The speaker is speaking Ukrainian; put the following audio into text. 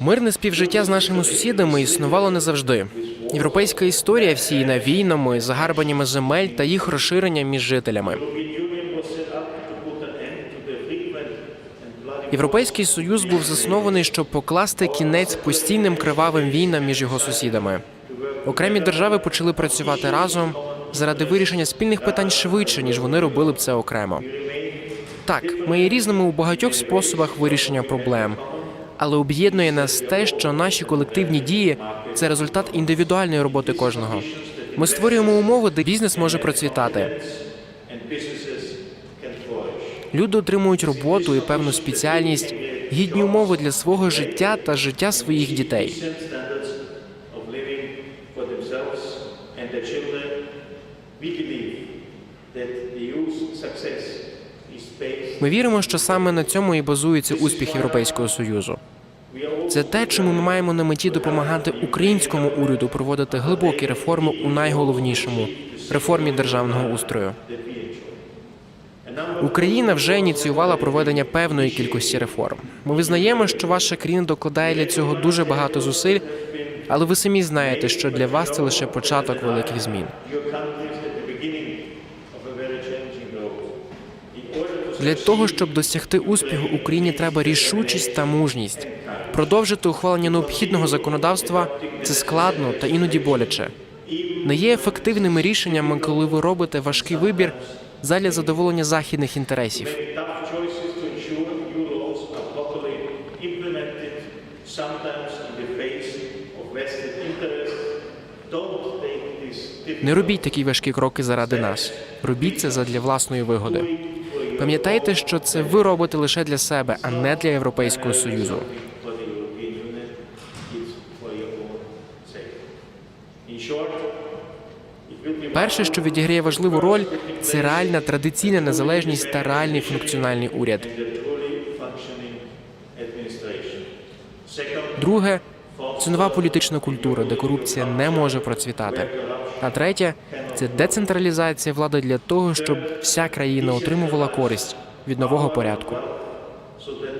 Мирне співжиття з нашими сусідами існувало не завжди. Європейська історія всіяна війнами, загарбаннями земель та їх розширенням між жителями. Європейський союз був заснований, щоб покласти кінець постійним кривавим війнам між його сусідами. Окремі держави почали працювати разом заради вирішення спільних питань швидше, ніж вони робили б це окремо. Так, ми є різними у багатьох способах вирішення проблем, але об'єднує нас те, що наші колективні дії це результат індивідуальної роботи кожного. Ми створюємо умови, де бізнес може процвітати. Люди отримують роботу і певну спеціальність, гідні умови для свого життя та життя своїх дітей. Success. Ми віримо, що саме на цьому і базується успіх Європейського союзу. Це те, чому ми маємо на меті допомагати українському уряду проводити глибокі реформи у найголовнішому реформі державного устрою. Україна вже ініціювала проведення певної кількості реформ. Ми визнаємо, що ваша країна докладає для цього дуже багато зусиль, але ви самі знаєте, що для вас це лише початок великих змін. Для того, щоб досягти успіху, Україні треба рішучість та мужність. Продовжити ухвалення необхідного законодавства це складно та іноді боляче. Не є ефективними рішеннями, коли ви робите важкий вибір задля задоволення західних інтересів. Не робіть такі важкі кроки заради нас. Робіть це задля власної вигоди. Пам'ятайте, що це ви робите лише для себе, а не для Європейського союзу. Перше, що відіграє важливу роль, це реальна традиційна незалежність та реальний функціональний уряд. Друге це нова політична культура, де корупція не може процвітати. А третє це децентралізація влади для того, щоб вся країна отримувала користь від нового порядку. so.